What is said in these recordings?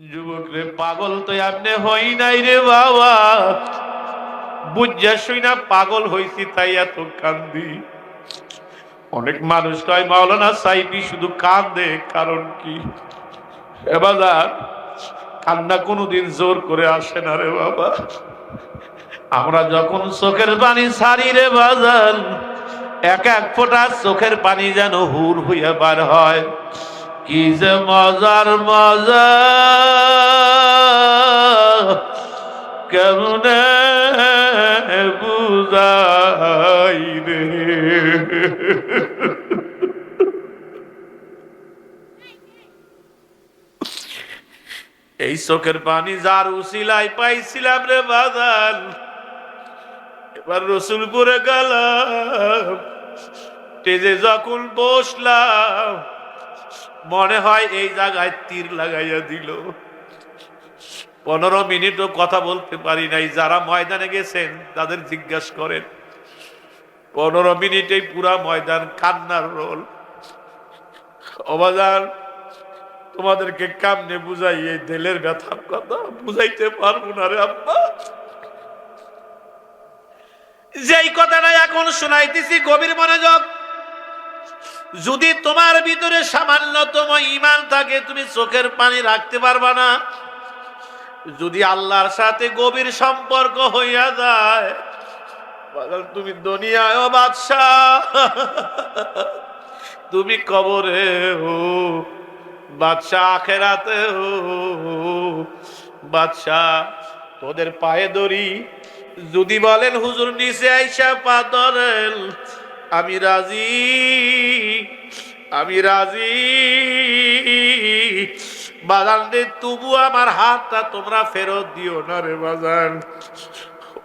যুবক রে পাগল তো আপনি হই নাই রে বাবা। বুঝা শুই না, পাগল হইছি তাই এত কান্দি। অনেক মানুষ কয়, মাওলানা সাইবি শুধু কান্দে, কারণ কি? এবার কান্না কোনোদিন জোর করে আসে না রে বাবা। আমরা যখন চোখের পানি সারি রে বাজান এক এক ফোঁটা চোখের পানি যেন হুর হইয়া বার হয়। কি যে মজার মজা কেমনে বুঝাই রে এই চোখের পানি যার উসিলাই পাইছিলাম রে বাদাল এবার রসুলপুরে গেলাম তেজে যখন বসলাম মনে হয় এই জায়গায় তীর লাগাইয়া দিল। পনেরো মিনিটও কথা বলতে পারি নাই। যারা ময়দানে গেছেন, তাদের জিজ্ঞাসা করেন, পনেরো মিনিটেই পুরা ময়দান কান্নার রোল। অবাজার, তোমাদেরকে কামনে বুঝাই এই দেলের ব্যথার কথা? বুঝাইতে পারব না রে আব্বা। যেই কথাটা এখন শোনাইতেছি, গভীর মনোযোগ যদি তোমার ভিতরে সামান্যতম ইমান থাকে, তুমি চোখের পানি রাখতে পারবা না। যদি আল্লাহর সাথে গভীর সম্পর্ক হইয়া যায় তুমি দুনিয়ায় বাদশাহ। তুমি কবরে হো বাদশাহ আখেরাতে হো বাদশাহ, তোদের পায়ে দড়ি। যদি বলেন, হুজুর, নিচে আইসা পা ধরেন আমি রাজি আমি রাজি। বাজান দে তবু আমার হাতটা তোমরা ফেরত দিও না রে বাজান।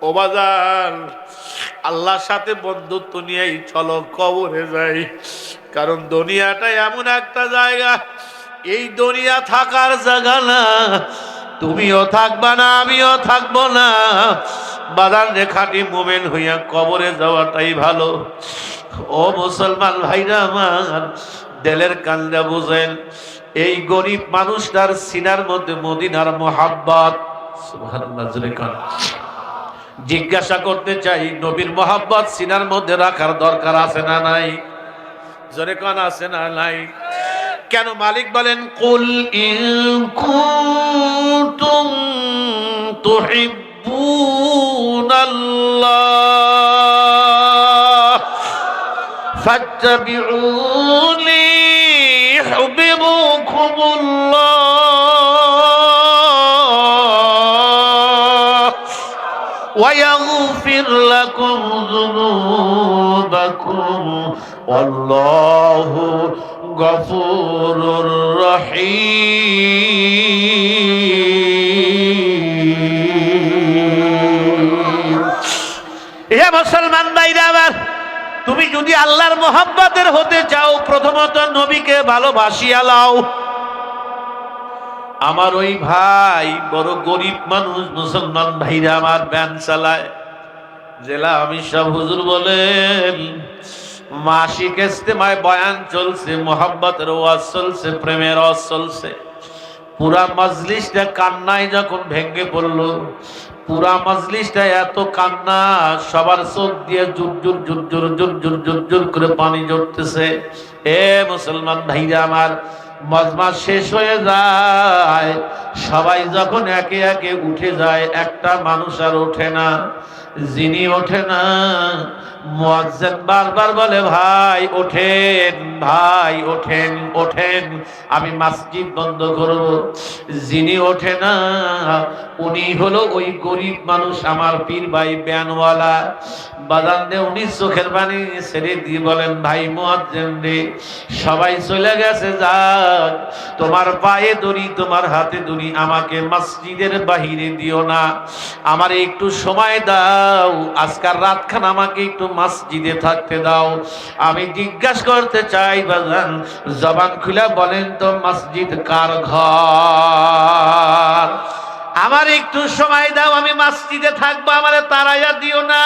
ও বাজান, আল্লাহর সাথে বন্ধুত্ব নিয়েই চলো, কবরে যাই। কারণ দুনিয়াটা এমন একটা জায়গা, এই দুনিয়া থাকার জায়গা না। তুমিও থাকবা না, আমিও থাকব না। বাদান রেখাটি মোমেন হইয়া কবরে যাওয়াটাই ভালো। ও মুসলমান ভাইরা আমার, দেলের কান্দা বুঝেন, এই গরিব মানুষটার সিনার মধ্যে মদিনার মোহাব্বত। জিজ্ঞাসা করতে চাই, নবীর মোহাব্বত সিনার মধ্যে রাখার দরকার আছে না নাই? জোরে কান, আছে না নাই? কেন মালিক বলেন, কুল তুহিব্বুনাল্লাহ। فاتبعوني يحببكم الله ويغفر لكم ذنوبكم والله غفور رحيم يا مسلمان بيدامر তুমি যদি আল্লাহর মোহাব্বতের হতে চাও, প্রথমত নবীকে ভালোবাসিয়া লাও। আমার ওই ভাই বড় গরিব মানুষ, মুসলমান ভাইরা আমার ব্যান চালায়। জেলা আমি সব হুজুর বলেন, মাসিক ইস্তেমায় বয়ান চলছে, মোহাব্বতের ওয়াজ চলছে, প্রেমের ওয়াজ চলছে। পুরা মজলিসটা কান্নায় যখন ভেঙে পড়ল পুরা মাজলিসটা এত কান্না, সবার চোখ দিয়ে জুরজুর জুরজুর জুরজুর জুরজুর করে পানি জড়তেছে এ মুসলমান ভাইরা আমার, মজমা শেষ হয়ে যায়। সবাই যখন একে একে উঠে যায়, একটা মানুষ আর ওঠে না। যিনি ওঠে না, মুয়াজ্জিন বারবার বলে, ভাই, ওঠেন ভাই, ওঠেন ওঠেন, আমি মসজিদ বন্ধ করব। যিনি ওঠে না, উনি হলো ওই গরিব মানুষ, আমার পীর ভাই, ব্যানওয়ালা। বাদান দে, উনি চোখের পানি ছেড়ে দিয়ে বলেন, ভাই, মুয়াজ্জিন রে, সবাই চলে গেছে, যাক। তোমার পায়ে দড়ি, তোমার হাতে দড়ি, আমাকে মসজিদের বাহিরে দিও না। আমার একটু সময় দাও। আজকাল রাতখান আমাকে একটু মসজিদে থাকতে দাও। আমি জিজ্ঞাসা করতে চাই বাজান জবান খুলে বলেন তো, মসজিদ কার ঘর? আমার একটু সময় দাও, আমি মসজিদে থাকব, আমার তারাইয়া দিও না।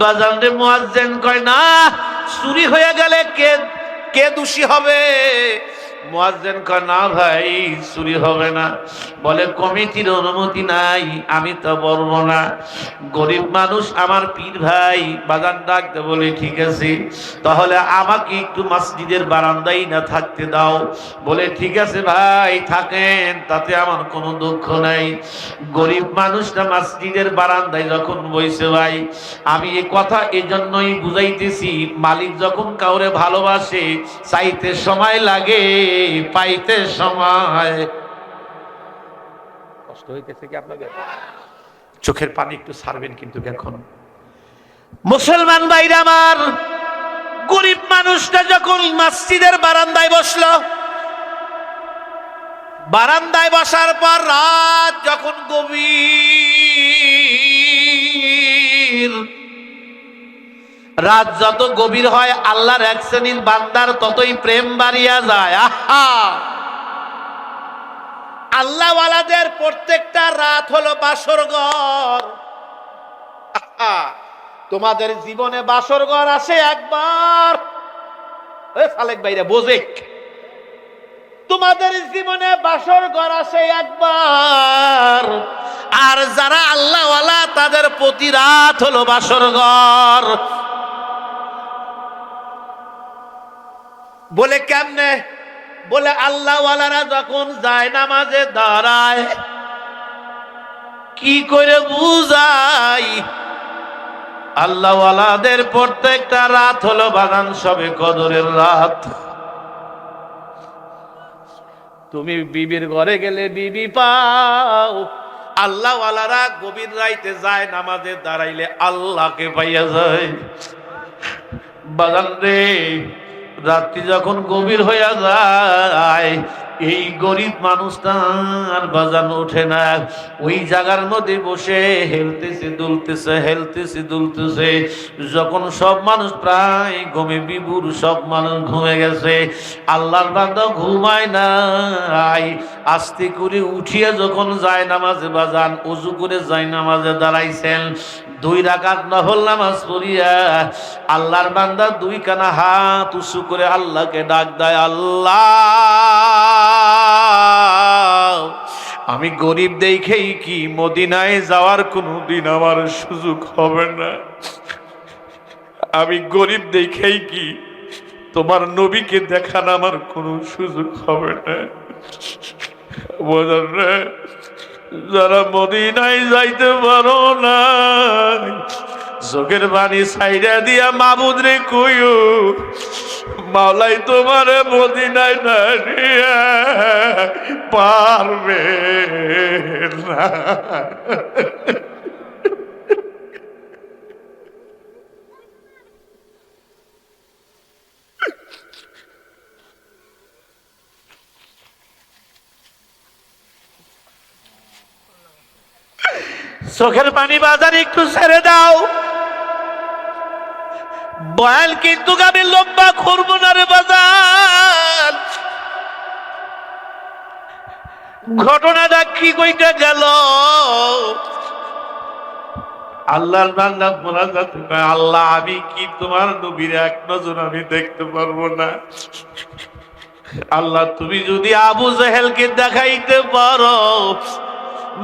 বাজান রে মুয়াজ্জিন কয়, না, চুরি হয়ে গেলে কে কে দোষী হবে? মুয়াজ্জিন কয়, না ভাই, চুরি হবে না। বলে, কমিটির অনুমতি নাই, আমি তো বলব না। গরিব মানুষ আমার পীর ভাই বাগান ডাকতে বলে, ঠিক আছে, তাহলে আমাকে একটু মসজিদের বারান্দায় না থাকতে দাও। বলে, ঠিক আছে ভাই, থাকেন, তাতে আমার কোনো দুঃখ নাই। গরিব মানুষটা মসজিদের বারান্দায় যখন বইছে, ভাই, আমি এই কথা এজন্যই বুঝাইতেছি, মালিক যখন কাউরে ভালোবাসে, চাইতে সময় লাগে পাইতে সময়। কষ্ট হইতেছে কি আপনাদের? চোখের পানি একটু ছাড়বেন কিন্তু এখন। মুসলমান ভাইরা আমার গরিব মানুষটা যখন মসজিদের বারান্দায় বসল বারান্দায় বসার পর রাত যখন গভীর রাত যত গভীর হয়, আল্লাহর এক শ্রেণির বান্দার ততই প্রেম বাড়িয়া যায়। আহা! আল্লাহওয়ালাদের প্রত্যেকটা রাত হলো বাসর ঘর। তোমাদের জীবনে বাসর ঘর আসে একবার। সালেক ভাইরা বোঝেক তোমাদের জীবনে বাসর ঘর আসে একবার। আর যারা আল্লাহওয়ালা, তাদের প্রতি রাত হলো বাসর ঘর। বলে কেমনে? বলে আল্লাহওয়ালারা যখন যায় নামাজে দাঁড়ায়, কি করে বুঝাই? আল্লাহওয়ালাদের প্রত্যেকটা রাত হলো বাগান সবে কদরের রাত। তুমি বিবির ঘরে গেলে বিবি পাও। আল্লাহওয়ালারা গভীর রাইতে যায় নামাজে দাঁড়াইলে আল্লাহকে পাইয়া যায়। বাগান রে রাত্রি যখন গভীর হইয়া যায় এই গরিব মানুষটা আর বাজান ওঠে না। ওই জায়গার মধ্যে বসে হেলতেছে, দুলতেছে হেলতেছে, দুলতেছে। যখন সব মানুষ প্রায় ঘুমে বিবুর সব মানুষ ঘুমে গেছে। আল্লাহর বান্দা ঘুমায় নাই আস্তে করে উঠিয়ে যখন যায় নামাজে বাজান, উজু করে যায় নামাজে দাঁড়াইছেন। দুই রাকাত নফল নামাজ পড়িয়া আল্লাহর বান্দা দুই কানা হাত উঁচু করে আল্লাহকে ডাক দেয়, আল্লাহ! আমি গরিব দেখেই কি মদিনায় যাওয়ার কোনো দিন আমার সুযোগ হবে না। আমি গরিব দেখেই কি তোমার নবীকে দেখার আমার কোনো সুযোগ হবে না। বোঝার যারা মদিনায় যাইতে পারো না চোখের বাণী সাইডা দিয়া মাবুদ রে কইও মাওলাই তোমার মদিনায় না নিয়া পারবে চোখের পানি বাজার একটু ছেড়ে দাও। বয়াল কিন্তু আমি লম্বা করব না রে বাজার। ঘটনাটা কি কইতে গেল। আল্লাহর বান্দা মোনাজাত করে, আল্লাহ আমি কি তোমার নবীর এক নজর আমি দেখতে পারব না? আল্লাহ তুমি যদি আবু জাহেলকে দেখাইতে পারো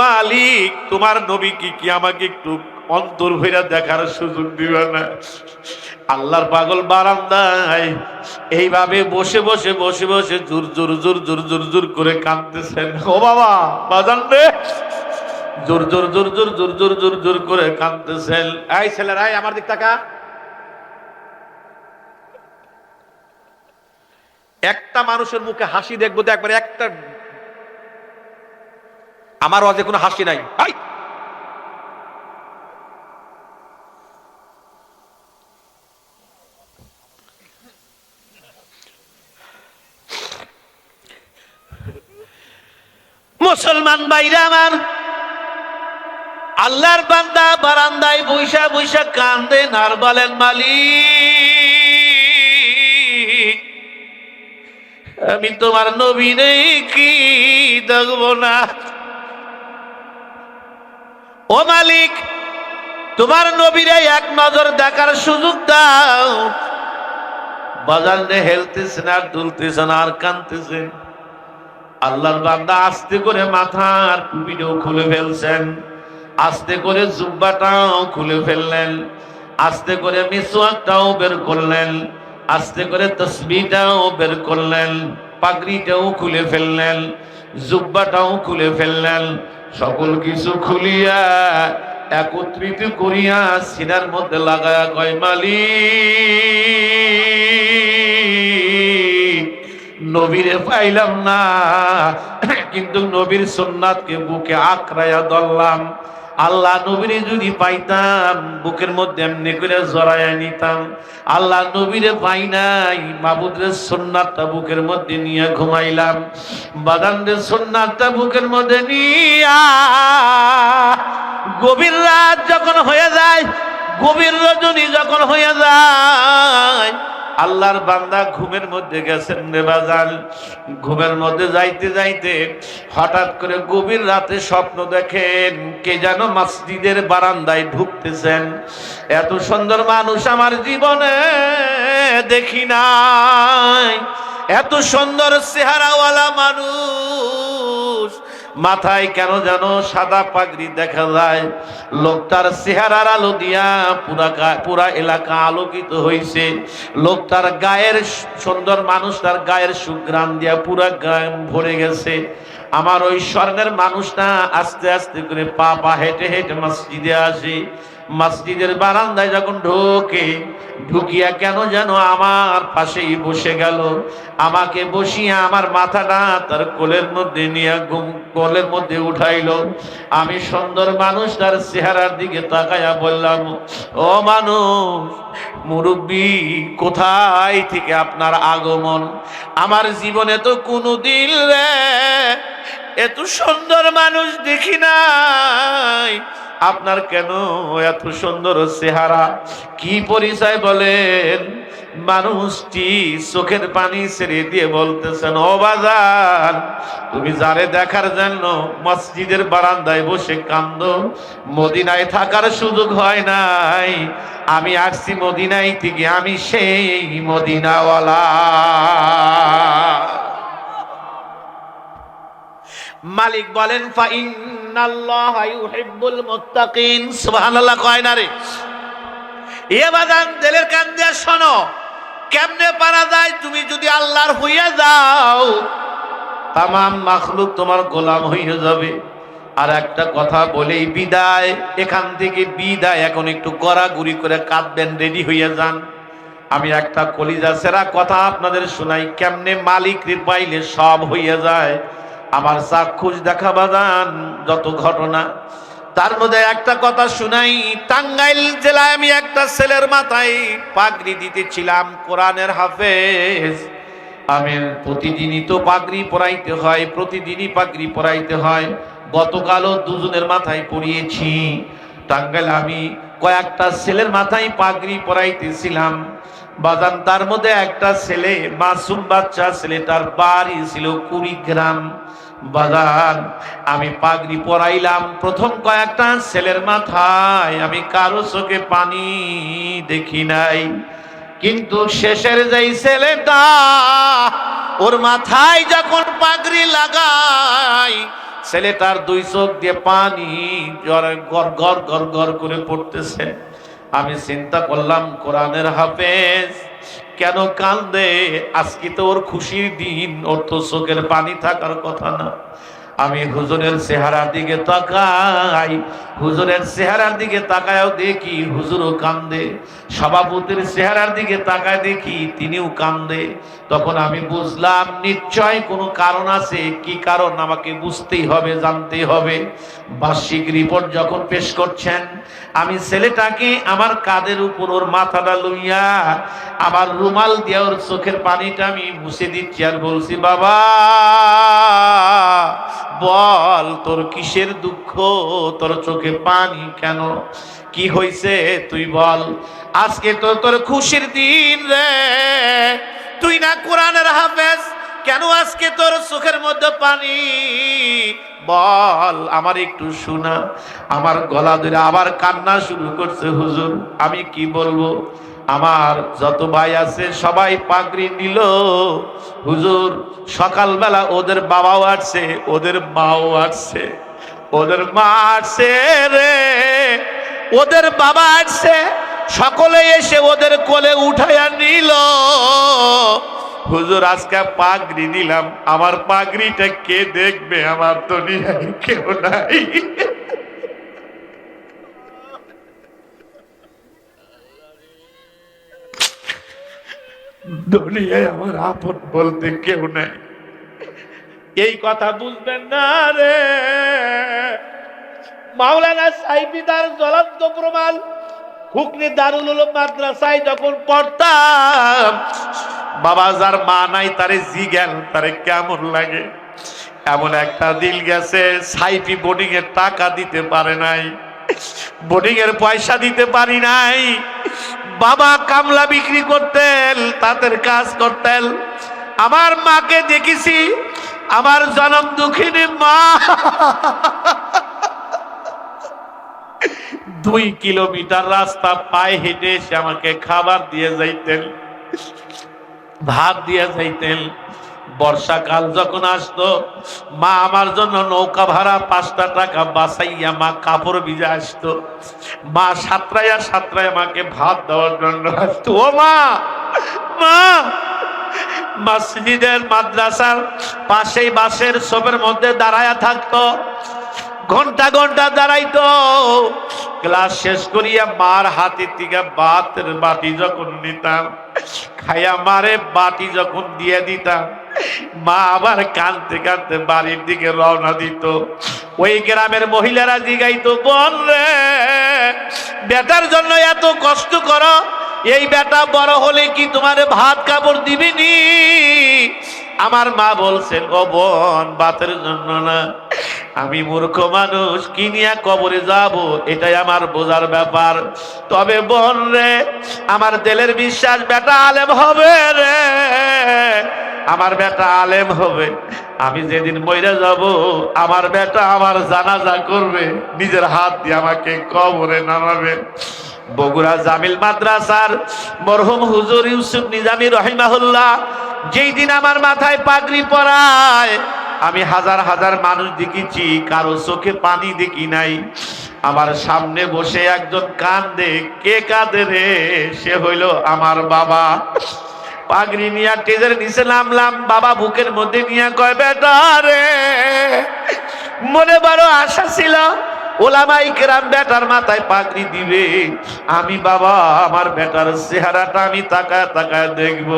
মালিক তোমার নবী কি কি আমাকে একটু অন্তর ভৈরা দেখার সুযোগ দিবে না আল্লাহর পাগল বারান্দায় এইভাবে বসে বসে বসে বসে জোর জোর জোর জোর জোর জোর করে কাঁদতেছেন ও বাবা বাজান রে জোর জোর জোর জোর জোর জোর জোর জোর করে কাঁদতেছেন এই ছেলেরাই আমার দিক তাকা একটা মানুষের মুখে হাসি দেখব তো একবার একটা আমার অজে কোনো হাসি নাই মুসলমান ভাইরা আমার, আল্লাহর বান্দা বারান্দায় বৈশা বৈশা কান্দেন আর বলেন, মালিক, আমি তোমার নবী নেই কি দেখব না? ও মালিক, তোমার নবীরে এক নজর দেখার সুযোগ দাও। বাজারে না আর না আর কানতেছেন। আল্লাহর বান্দা আস্তে করে মাথার টুপিটাও খুলে ফেলছেন। আস্তে করে জুব্বাটাও খুলে ফেললেন। আস্তে করে মিসওয়াকটাও বের করলেন। আস্তে করে তসবিটাও বের করলেন। পাগড়িটাও খুলে ফেললেন। জুব্বাটাও খুলে ফেললেন। সকল কিছু খুলিয়া, একত্রিত করিয়া সিনার মধ্যে লাগায়া কয়, মালিক! নবীরে পাইলাম না। কিন্তু নবীর সোননাথকে বুকে আঁকড়াইয়া ধরলাম। আল্লাহ নবীরে যদি পাইতাম, বুকের মধ্যে এমনি করে জড়াইয়া নিতাম। আল্লাহ নবীরে পাই নাই, মাবুদের সোননাথটা বুকের মধ্যে নিয়ে ঘুমাইলাম। বাদানদের সোননাথটা বুকের মধ্যে নিয়া গভীর রাত যখন হয়ে যায়, গভীর রজনী যখন হয়ে যায় আল্লাহর বান্দা ঘুমের মধ্যে গেছেন রে বাজান। ঘুমের মধ্যে যাইতে যাইতে হঠাৎ করে গভীর রাতে স্বপ্ন দেখেন কে যেন মসজিদের বারান্দায় ঢুকতেছেন। এত সুন্দর মানুষ আমার জীবনে দেখি নাই। এত সুন্দর চেহারাওয়ালা মানুষ মাথায় কেন যেন সাদা পাগড়ি দেখা যায়? লোকটার চেহারার আলো দিয়া পুরা পুরা এলাকা আলোকিত হয়েছে লোকটার গায়ের সুন্দর মানুষটার গায়ের সুগ্রাম দিয়া পুরা গায়ে ভরে গেছে। আমার ওই স্বর্ণের মানুষটা আস্তে আস্তে করে পা পা হেঁটে হেঁটে মসজিদে আসে। মসজিদের বারান্দায় যখন ঢোকে, ঢুকিয়া কেন যেন আমার পাশেই বসে গেল। আমাকে বসিয়া আমার মাথাটা তার কোলের মধ্যে নিয়ে ঘুম, কোলের মধ্যে উঠাইল। আমি সুন্দর মানুষ তার চেহারার দিকে তাকায়া বললাম, ও মানুষ, মুরব্বী, কোথায় থেকে আপনার আগমন? আমার জীবনে তো কোনো দিন রে, এত সুন্দর মানুষ দেখি নাই। আপনার কেন এত সুন্দর চেহারা? কি পরিচয় বলেন? মানুষটি চোখের পানি ছেড়ে দিয়ে বলতেছেন, ও বাজান তুমি যারে দেখার জন্য মসজিদের বারান্দায় বসে কান্দ, মদিনায় থাকার সুযোগ হয় নাই। আমি আসছি মদিনায় থেকে, আমি সেই মদিনাওয়ালা। মালিক বলেন, ফা এ শোনো, কেমনে পারা যায়? তুমি যদি আল্লাহর হইয়া যাও, তামাম তোমার গোলাম হইয়া যাবে। আর একটা কথা বলেই বিদায়, এখান থেকে বিদায়। এখন একটু গড়াগুড়ি করে কাঁদবেন, রেডি হইয়া যান। আমি একটা কলিজা সেরা কথা আপনাদের শোনাই, কেমনে মালিক পাইলে সব হইয়া যায়। আমার চাক্ষুষ দেখা বাজান যত ঘটনা। তার মধ্যে একটা কথা শুনাই, টাঙ্গাইল জেলায় আমি একটা ছেলের মাথায় পাগড়ি দিতেছিলাম কোরআনের হাফেজ। আমি প্রতিদিনই তো পাগড়ি পরাইতে হয়, প্রতিদিনই পাগড়ি পরাইতে হয়। গতকালও দুজনের মাথায় পরিয়েছি। টাঙ্গাইল আমি কয়েকটা ছেলের মাথায় পাগড়ি পরাইতেছিলাম। বাজান, তার মধ্যে একটা ছেলে, মাসুম বাচ্চা ছেলেটার বাড়ি ছিল কুড়িগ্রাম। বাজান, আমি পাগড়ি পরাইলাম। প্রথম কয়েকটা ছেলের মাথায় আমি কারও চোখে পানি দেখি নাই। কিন্তু শেষের যেই ছেলেটা, ওর মাথায় যখন পাগড়ি লাগাই ছেলেটার দুই চোখ দিয়ে পানি ঘর গর গর গর করে পড়তেছে। আমি চিন্তা করলাম, কোরআনের হাফেজ, কেন কান্দে? আজকে তো ওর খুশির দিন, ওর তো চোখের পানি থাকার কথা না। আমি হুজুরের চেহারার দিকে তাকাই। হুজুরের চেহারার দিকে তাকায়ও দেখি হুজুরও কান্দে। সভাপতির চেহারার দিকে তাকায় দেখি তিনিও কান্দে। তখন আমি বুঝলাম, নিশ্চয় কোনো কারণ আছে, কি কারণ আমাকে বুঝতেই হবে, জানতেই হবে। বার্ষিক রিপোর্ট যখন পেশ করছেন, আমি ছেলেটাকে আমার কাদের উপর ওর মাথাটা লইয়া আমার রুমাল দিয়ে ওর চোখের পানিটা আমি মুছে দিচ্ছি আর বলছি, বাবা, বল, তোর কিসের দুঃখ? তোর চোখে পানি কেন? কি হইছে তুই বল? আজকে তো তোর খুশির দিন রে। তুই না কোরআনের হাফেজ, কেন আজকে তোর চোখের মধ্যে পানি বল, আমার একটু শোনা। আমার গলা ধরে আবার কান্না শুরু করছে, হুজুর, আমি কি বলব? আমার যত ভাই আছে, সবাই পাগড়ি নিল হুজুর, সকালবেলা ওদের বাবাও আসছে, ওদের মাও আসছে। ওদের মা আসছে রে, ওদের বাবা আসছে। সকলে এসে ওদের কোলে উঠাইয়া নিল। হুজুর, আজকে পাগড়ি নিলাম। আমার পাগড়িটা কে দেখবে? আমার তো কেউ নাই। দুনিয়ায় আমার আপন বলতে কেউ নাই। এই কথা বুঝবেন না রে। মাওলানা সাইবি তার জ্বলন্ত প্রমাণ হুকনি দারুল মাদ্রাসায় যখন পড়তাম বাবা যার মা নাই, তারে জি গেল তারে কেমন লাগে? এমন একটা দিল গেছে, সাইফি বোর্ডিং এর টাকা দিতে পারে নাই বোর্ডিং এর পয়সা দিতে পারি নাই। বাবা কামলা বিক্রি করতেন, তাদের কাজ করতেন। আমার মাকে দেখেছি, আমার জনম দুঃখিনী মা। দুই কিলোমিটার রাস্তা পায়ে হেঁটে এসে আমাকে খাবার দিয়ে যাইতেন। ভাত দিয়ে যাইতেন বর্ষাকাল যখন আসতো, মা আমার জন্য নৌকা ভাড়া পাঁচটা টাকা বাসাইয়া মা কাপড় ভিজে আসতো। মা সাতরাইয়া সাতরাইয়া মাকে ভাত দেওয়ার জন্য আসতো। ও মা মা, মসজিদের মাদ্রাসার পাশেই বাসের সবের মধ্যে দাঁড়ায়া থাকতো। ঘণ্টা ঘণ্টা দাঁড়াইতো। ক্লাস শেষ করিয়া মার হাতের থেকে বাতের বাটি যখন নিতাম, খাইয়া মারে বাটি যখন দিয়ে দিতাম, মা আবার কানতে কানতে বাড়ির দিকে রওনা দিত। ওই গ্রামের মহিলারা জিগাইতো, বোন রে, বেটার জন্য এত কষ্ট করো। এই বেটা বড় হলে কি তোমার ভাত কাপড় দিবিনি? আমার মা বলছেন ও বোন বাতের জন্য না। আমি মূর্খ মানুষ, কি নিয়ে কবরে যাব? এটাই আমার বোঝার ব্যাপার। তবে বোন রে, আমার দিলের বিশ্বাস বেটা আলেম হবে রে। আমার বেটা আলেম হবে। আমি যেদিন মইরা যাব, আমার বেটা আমার জানাজা করবে। নিজের হাত দিয়ে আমাকে কবরে নামাবে। বগুড়া জামিল মাদ্রাসার মরহুম হুজুর ইউসুফ নিজামি রহিমাহুল্লাহ, যেই দিন আমার মাথায় পাগড়ি পরায় আমি হাজার হাজার মানুষ দেখেছি, কারও চোখে পানি দেখি নাই। আমার সামনে বসে একজন কান্দে, কে কাঁদে রে? সে হইল আমার বাবা। পাগড়ি নিয়ে টেজের নিচে নামলাম, বাবা বুকের মধ্যে নিয়ে কয়, বেটা রে, মনে বড় আশা ছিল ওলামাই কেরাম বেটার মাথায় পাগড়ি দিবে। আমি বাবা, আমার বেটার চেহারাটা আমি তাকায় তাকায় দেখব।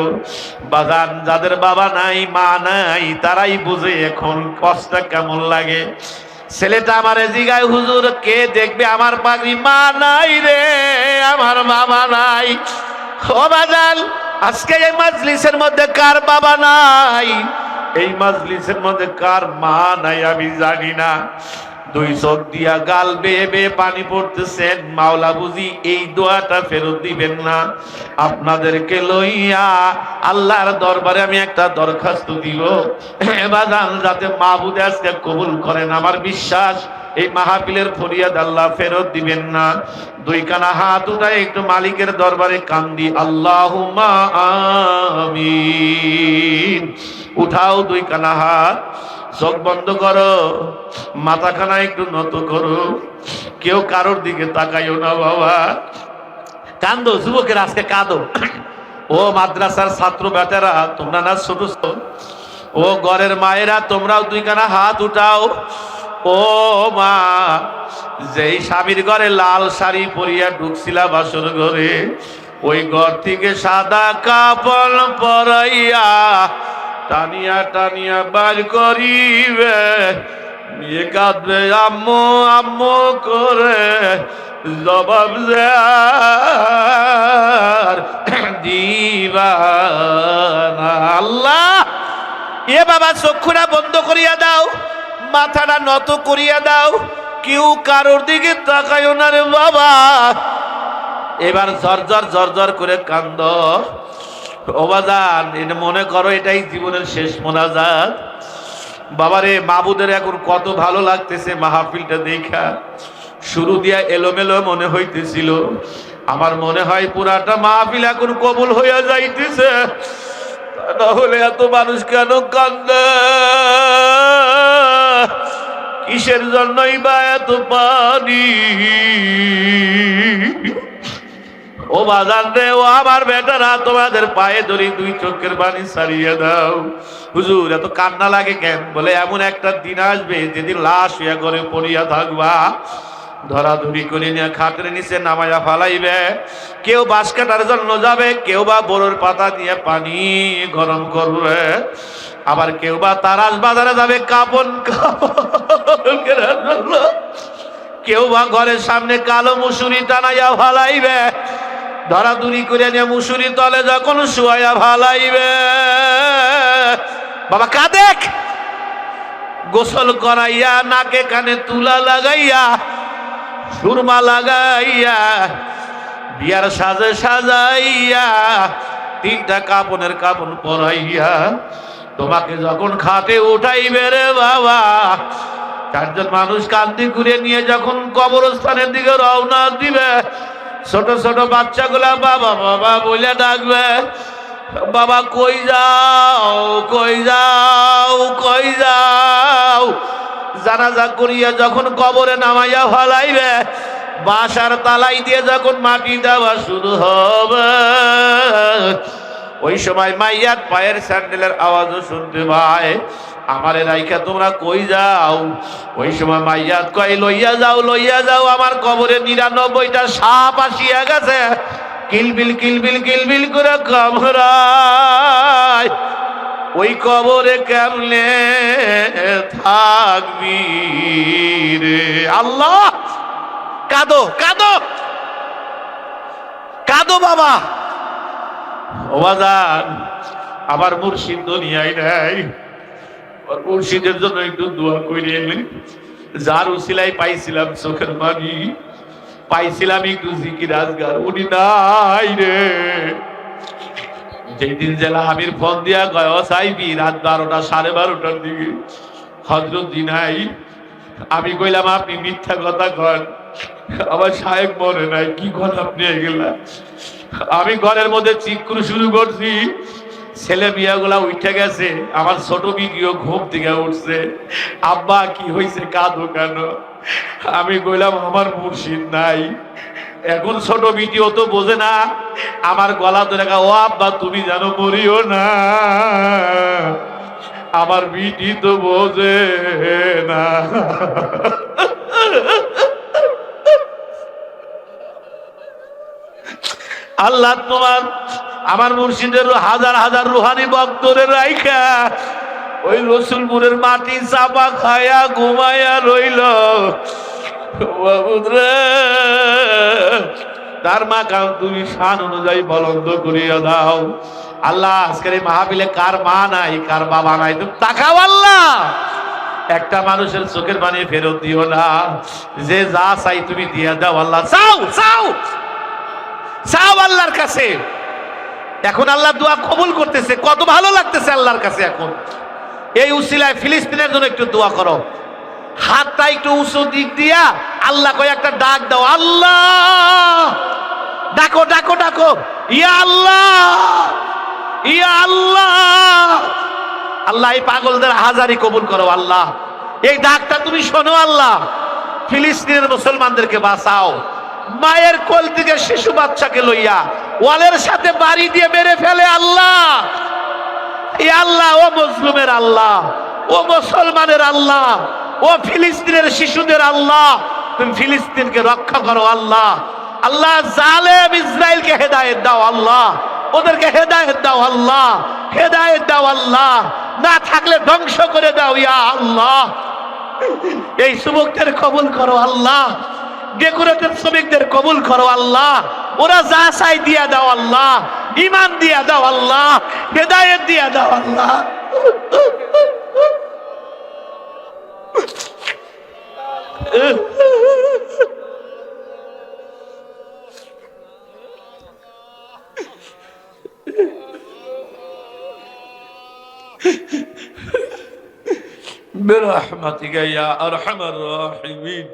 বাগান যাদের বাবা নাই, মা নাই, তারাই বুঝে এখন কষ্ট কেমন লাগে। ছেলেটা আমার জিগায়, হুজুর, কে দেখবে আমার পাগড়ি? মা নাই রে, আমার বাবা নাই। ও বাজান আজকে এই মাজলিসের মধ্যে কার বাবা নাই? এই মাজলিসের মধ্যে কার মা নাই আমি জানি না। দুই চোখ দিয়া গাল বেয়ে বেয়ে পানি পড়তেছেন। মাওলা বুঝি এই দোয়াটা ফেরত দিবেন না। আপনাদেরকে লইয়া আল্লাহর দরবারে আমি একটা দরখাস্ত দিব। এবার যাতে মাহবুদ আজকে কবুল করেন। আমার বিশ্বাস, এই মাহফিলের ফরিয়াদ আল্লাহ ফেরত দিবেন না। দুই কানা হাত উঠায় একটু মালিকের দরবারে কান্দি আল্লাহ উঠাও দুই কানা হাত। চোখ বন্ধ করো, মাথাখানা একটু নত করো। কেউ কারোর দিকে তাকাইও না, বাবা। কান্দো, যুবকের আজকে কাঁদো। ও মাদ্রাসার ছাত্র বেটারা, তোমরা না ছোট ও ঘরের মায়েরা, তোমরাও দুই কানা হাত উঠাও। ও মা, যেই স্বামীর ঘরে লাল শাড়ি পরিয়া ঢুকছিলা বাসর ঘরে, ওই ঘর থেকে সাদা কাপড় পরাইয়া টানিয়া টানিয়া বার করিবে। নিয়ে কাঁদবে আম্মু আম্মু করে জবাব দিবানা। আল্লাহ, এ বাবা চক্ষুরা বন্ধ করিয়া দাও, মাথাটা নত করিয়া দাও, কেউ কারোর দিকে তাকায় না বাবা। এবার ঝরঝর ঝরঝর করে কান্দ। ওবাজান এটা মনে করো এটাই জীবনের শেষ মোনাজাত। বাবারে, মাবুদের এখন কত ভালো লাগতেছে মাহফিলটা দেখা। শুরু দিয়া এলোমেলো মনে হইতেছিল। আমার মনে হয় পুরাটা মাহফিল এখন কবুল হইয়া যাইতেছে। তা না হলে এত মানুষ কেন কান্দে? কিসের জন্যই বা এত পানি? ও বাজার রে, ও আমার বেটারা, তোমাদের পায়ে ধরি দুই চোখের পানি সারিয়ে দাও। হুজুর, এত কান্না লাগে কেন? বলে, এমন একটা দিন আসবে, যেদিন লাশ হইয়া করে পড়িয়া থাকবা। ধরাধরি করে নিয়ে খাটের নিচে নামাইয়া ফালাইবে। কেউ বাঁশ কাটার জন্য যাবে, কেউ বা বড়োর পাতা দিয়ে পানি গরম করবে। আবার কেউ বা তারাস বাজারে যাবে, কাপন। কেউ বা ঘরের সামনে কালো মুসুরি টানাইয়া ফালাইবে। ধরাধুরি করে নিয়ে মুসুরি তলে যখন শুয়াইয়া ভালাইবে। বাবা কাদেক গোসল করাইয়া, নাকে কানে তুলা লাগাইয়া, সুরমা লাগাইয়া, বিয়ার সাজে সাজাইয়া, তিনটা কাপনের কাপন পরাইয়া তোমাকে যখন খাটে উঠাইবে রে বাবা, চারজন মানুষ কান্দি ঘুরে নিয়ে যখন কবরস্থানের দিকে রওনা দিবে ছোট ছোট বাচ্চাগুলা বাবা বাবা বলে ডাকবে, বাবা কই যাও কই যাও কই যাও? জানাজা করিয়া যখন কবরে নামাইয়া ফলাইবে, বাসার তালাই দিয়ে যখন মাটি দেওয়া শুরু হবে, ওই সময় মাইয়ার পায়ের স্যান্ডেলের আওয়াজও শুনতে পায় আমারে রাইখা তোমরা কই যাও? ওই সময় মাইয়াত কয়, লইয়া যাও লইয়া যাও, আমার কবরে নিরানব্বইটা সাপ আসিয়া গেছে। কিলবিল কিলবিল কিলবিল করে কামড়ায়। ওই কবরে কেমনে থাকবি রে? আল্লাহ! কাদো কাদো! কাদো বাবা! ওবাজান আমার মুর্শিদ দুনিয়ায় নাই। আর মুর্শিদের জন্য একটু দোয়া করে এলেন। যার উসিলাই পাইছিলাম চোখের পানি, পাইছিলাম একটু জিকি রাজগার উনি নাই রে। যেদিন জেলা আমির ফোন দিয়া গয় চাইবি রাত বারোটা, সাড়ে বারোটার দিকে হজরত দিনাই আমি কইলাম, আপনি মিথ্যা কথা কন। আমার সাহেব মনে নাই, কি কথা আপনি এগুলা? আমি ঘরের মধ্যে চিকুর শুরু করছি। ছেলে বিয়াগুলা উঠে গেছে, আমার ছোট বিটিও ঘুম থেকে উঠছে। আব্বা, কি হয়েছে কাঁদো কেন? আমি কইলাম, আমার মুর্শিদ নাই। এখন ছোট বিটিও তো বোঝে না, আমার গলা তো ধরে ও আব্বা, তুমি জানো মরিও না। আমার বিটি তো বোঝে না। আল্লাহ তোমার আমার মুর্শিদের হাজার হাজার রুহানি ভক্তরে রাইখা। ওই রসুলপুরের মাটি চাপা খায়া ঘুমায়া রইল। তার মা কাম তুমি শান অনুযায়ী বলন্দ করিয়া দাও। আল্লাহ, আজকের এই মাহাবিলে কার মা নাই, কার বাবা নাই, তুমি তাকাও আল্লাহ। একটা মানুষের চোখের পানি ফেরত দিও না। যে যা চাই তুমি দিয়া দাও আল্লাহ। চাও চাও চাও আল্লাহর কাছে। এখন আল্লাহ দোয়া কবুল করতেছে, কত ভালো লাগতেছে আল্লাহর কাছে এখন। এই উসিলায় ফিলিস্তিনের জন্য একটু দোয়া করো। হাতটা একটু উঁচু দিক দিয়া আল্লাহ কয় একটা ডাক দাও, আল্লাহ! ডাকো ডাকো ডাকো। ইয়া আল্লাহ! ইয়া আল্লাহ! আল্লাহ, এই পাগলদের হাজারি কবুল করো, আল্লাহ। এই ডাকটা তুমি শোনো, আল্লাহ। ফিলিস্তিনের মুসলমানদেরকে বাঁচাও। মায়ের কোল থেকে শিশু বাচ্চাকে লইয়া ওয়ালের সাথে বাড়ি দিয়ে মেরে ফেলে আল্লাহ। আল্লাহ, ও মুসলিমের আল্লাহ, ও মুসলমানের আল্লাহ, ও ফিলিস্তিনের শিশুদের আল্লাহ। তুমি ফিলিস্তিনকে রক্ষা করো আল্লাহ। আল্লাহ জালেম ইসরায়েলকে হেদায়েত দাও আল্লাহ। ওদেরকে হেদায়েত দাও আল্লাহ। হেদায়েত দাও আল্লাহ। না থাকলে ধ্বংস করে দাও ইয়া আল্লাহ। এই যুবকদের কবুল করো আল্লাহ। ডেকোরেটর শ্রমিকদের কবুল করো আল্লাহ ওরা যা চাই দিয়া দাও আল্লাহ ইমান দিয়া দাও আল্লাহ হেদায়েত দিয়া দাও আল্লাহ برحمتك يا ارحم الراحمين